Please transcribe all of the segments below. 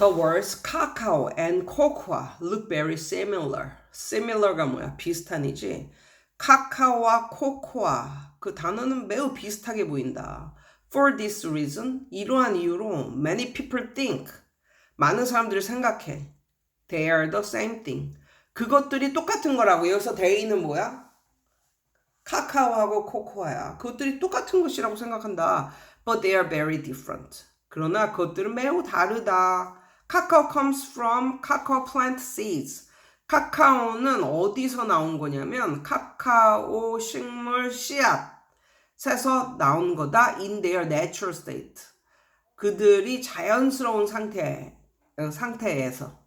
The words cacao and cocoa look very similar. similar가 뭐야? 비슷한이지. 카카오와 코코아 그 단어는 매우 비슷하게 보인다. For this reason, 이러한 이유로 many people think 많은 사람들이 생각해. They are the same thing. 그것들이 똑같은 거라고. 여기서 they는 뭐야? 카카오하고 코코아야. 그것들이 똑같은 것이라고 생각한다. But they are very different. 그러나 그것들은 매우 다르다. 카카오 comes from 카카오 plant seeds. 카카오는 어디서 나온 거냐면 카카오 식물 씨앗에서 나온 거다. In their natural state. 그들이 자연스러운 상태 어, 상태에서.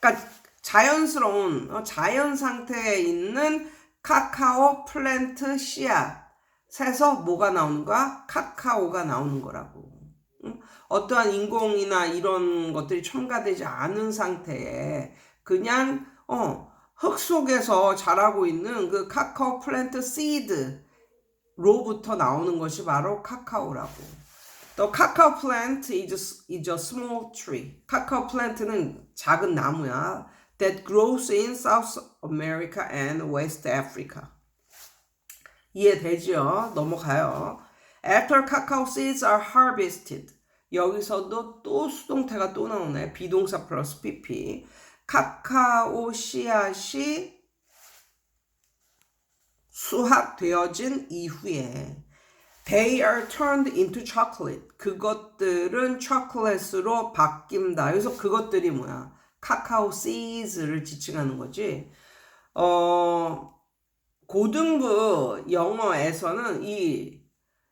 그러니까 자연스러운 어, 자연 상태에 있는 카카오 플랜트 씨앗에서 뭐가 나오는 거야? 카카오가 나오는 거라고. 응? 어떠한 인공이나 이런 것들이 첨가되지 않은 상태에 그냥 어, 흙 속에서 자라고 있는 그 카카오 플랜트 씨드로부터 나오는 것이 바로 카카오라고. The cacao plant is, is a small tree. 카카오 플랜트는 작은 나무야. That grows in South America and West Africa. 이해되죠? 넘어가요. After cacao seeds are harvested. 여기서도 또 수동태가 또 나오네. 비동사 플러스 pp. 카카오 씨앗이 수확되어진 이후에 they are turned into chocolate. 그것들은 초콜릿으로 바뀐다. 그래서 그것들이 뭐야? 카카오 seeds를 지칭하는 거지. 어, 고등부 영어에서는 이,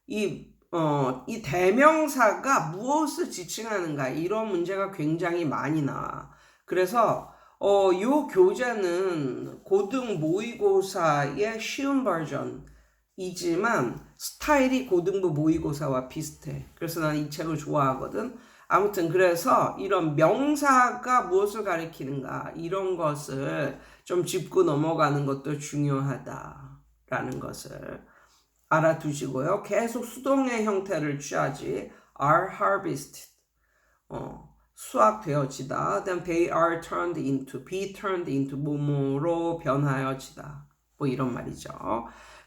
이, 어, 이 대명사가 무엇을 지칭하는가 이런 문제가 굉장히 많이 나와. 그래서 어, 요 교재는 고등 모의고사의 쉬운 버전이지만 스타일이 고등부 모의고사와 비슷해. 그래서 나는 이 책을 좋아하거든. 아무튼 그래서 이런 명사가 무엇을 가리키는가 이런 것을 좀 짚고 넘어가는 것도 중요하다라는 것을 알아두시고요. 계속 수동의 형태를 취하지 are harvested. 어, 수확되어지다. Then they are turned into, be turned into 뭐뭐로 변하여지다. 뭐 이런 말이죠.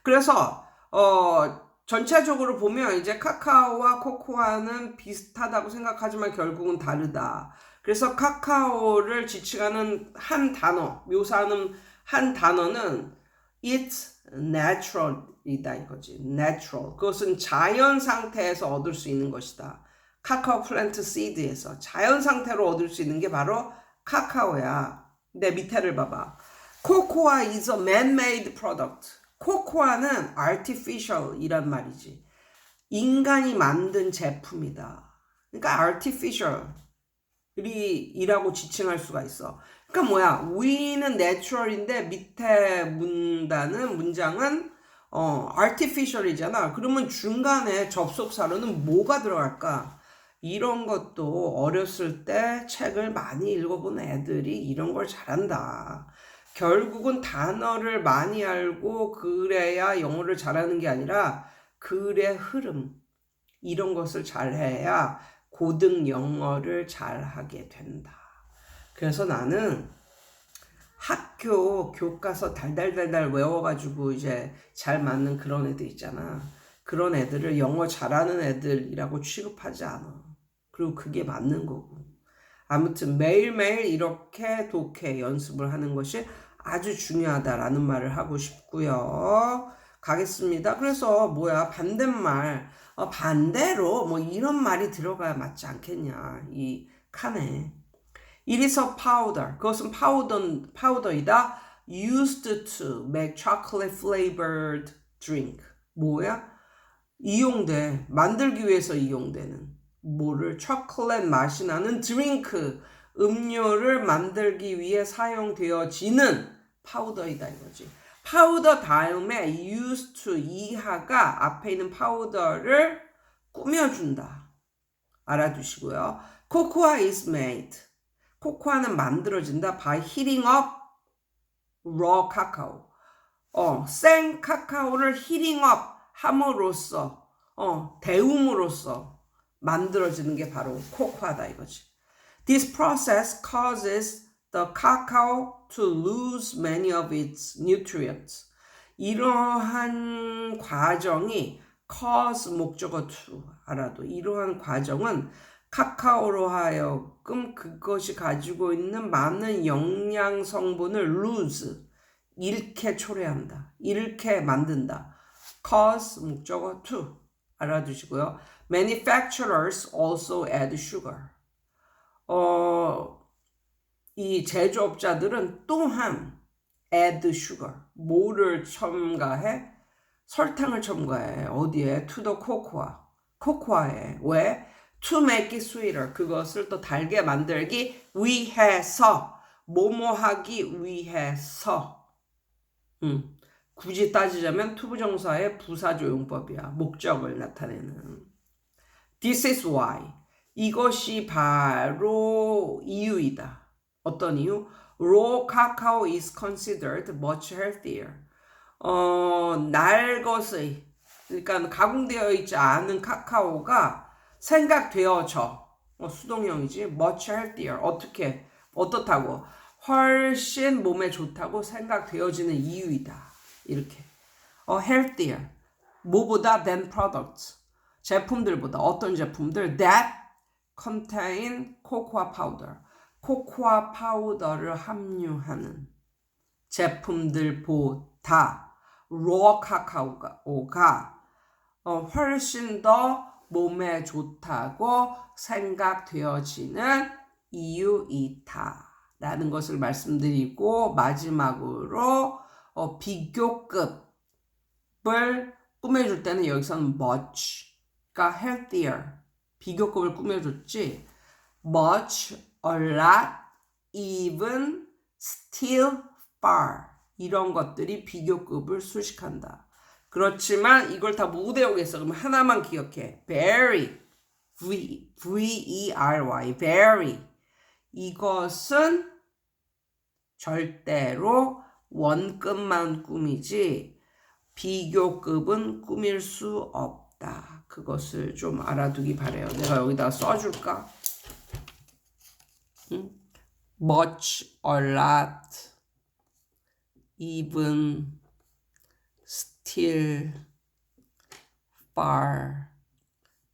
그래서 어, 전체적으로 보면 이제 카카오와 코코아는 비슷하다고 생각하지만 결국은 다르다. 그래서 카카오를 지칭하는 한 단어, 묘사하는 한 단어는 it's natural이다 이거지. natural. 그것은 자연 상태에서 얻을 수 있는 것이다. 카카오 플랜트 시드에서 자연 상태로 얻을 수 있는 게 바로 카카오야. 내 밑에를 봐봐. 코코아 is a man-made product. 코코아는 artificial이란 말이지. 인간이 만든 제품이다. 그러니까 artificial이 이라고 지칭할 수가 있어. 그러니까 뭐야? we는 natural인데 밑에 문단은 문장은 어, artificial이잖아. 그러면 중간에 접속사로는 뭐가 들어갈까? 이런 것도 어렸을 때 책을 많이 읽어본 애들이 이런 걸 잘한다. 결국은 단어를 많이 알고 그래야 영어를 잘하는 게 아니라 글의 흐름 이런 것을 잘해야 고등 영어를 잘하게 된다. 그래서 나는 학교 교과서 달달달달 외워가지고 이제 잘 맞는 그런 애들 있잖아. 그런 애들을 영어 잘하는 애들이라고 취급하지 않아. 그리고 그게 맞는 거고. 아무튼 매일매일 이렇게 독해 연습을 하는 것이 아주 중요하다라는 말을 하고 싶고요. 가겠습니다. 그래서 뭐야 반대말 어, 반대로 뭐 이런 말이 들어가야 맞지 않겠냐 이 칸에 It is a powder. 그것은 파우더 파우더이다. Used to make chocolate flavored drink. 뭐야? 이용돼 만들기 위해서 이용되는 뭐를 초콜릿 맛이 나는 드링크 음료를 만들기 위해 사용되어지는 파우더이다 이거지. 파우더 다음에 used to 이하가 앞에 있는 파우더를 꾸며준다. 알아두시고요. 코코아 is made. 코코아는 만들어진다 by heating up raw cacao. 어, 생 카카오를 heating up 함으로써 어, 데움으로써 만들어지는 게 바로 코코아다 이거지. This process causes the cacao to lose many of its nutrients. 이러한 과정이 cause 목적어 to 알아도 이러한 과정은 카카오로 하여금 그것이 가지고 있는 많은 영양 성분을 lose 잃게 초래한다. 잃게 만든다. cause 목적어 to 알아두시고요. Manufacturers also add sugar. 어, 이 제조업자들은 또한 add sugar. 뭐를 첨가해? 설탕을 첨가해. 어디에? to the cocoa. 코코아에. 왜? To make it sweeter. 그것을 또 달게 만들기 위해서. 뭐뭐하기 위해서. 음. 굳이 따지자면 투부정사의 부사조용법이야. 목적을 나타내는. This is why. 이것이 바로 이유이다. 어떤 이유? Raw cacao is considered much healthier. 어, 날 것의, 그러니까 가공되어 있지 않은 카카오가 생각되어져. 어, 수동형이지. much healthier. 어떻게? 어떻다고? 훨씬 몸에 좋다고 생각되어지는 이유이다. 이렇게. 어, healthier. 뭐보다 than products. 제품들보다 어떤 제품들 that contain cocoa powder. 코코아 파우더를 함유하는 제품들보다 raw 카카오가 오가 어, 훨씬 더 몸에 좋다고 생각되어지는 이유이다라는 것을 말씀드리고 마지막으로 어, 비교급을 꾸며줄 때는 여기서는 much가 healthier. 비교급을 꾸며줬지. much, a lot, even, still, far. 이런 것들이 비교급을 수식한다. 그렇지만 이걸 다 못 외우겠어. 그럼 하나만 기억해. very, v, v-e-r-y, very 이것은 절대로 원급만 꾸미지 비교급은 꾸밀 수 없다. 그것을 좀 알아두기 바래요. 내가 여기다 써줄까? 응? much, a lot, even, still, far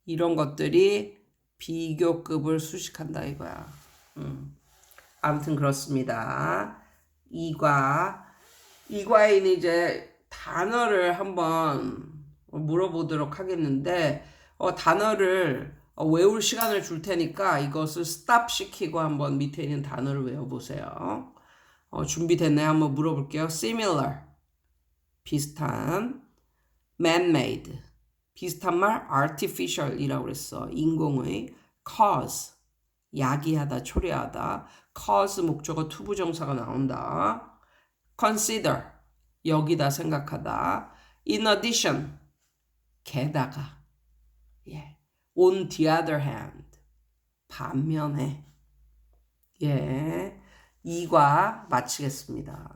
이런 것들이 비교급을 수식한다 이거야. 음. 아무튼 그렇습니다. 이과 이과에는 이제 단어를 한번 물어보도록 하겠는데 어, 단어를 어, 외울 시간을 줄 테니까 이것을 스탑 시키고 한번 밑에 있는 단어를 외워보세요. 어, 준비됐나요? 한번 물어볼게요. similar 비슷한 man-made 비슷한 말 artificial이라고 그랬어. 인공의 cause 야기하다, 초래하다. cause 목적어 투부정사가 나온다. consider 여기다 생각하다. in addition 게다가 예. on the other hand 반면에 예. 이과 마치겠습니다.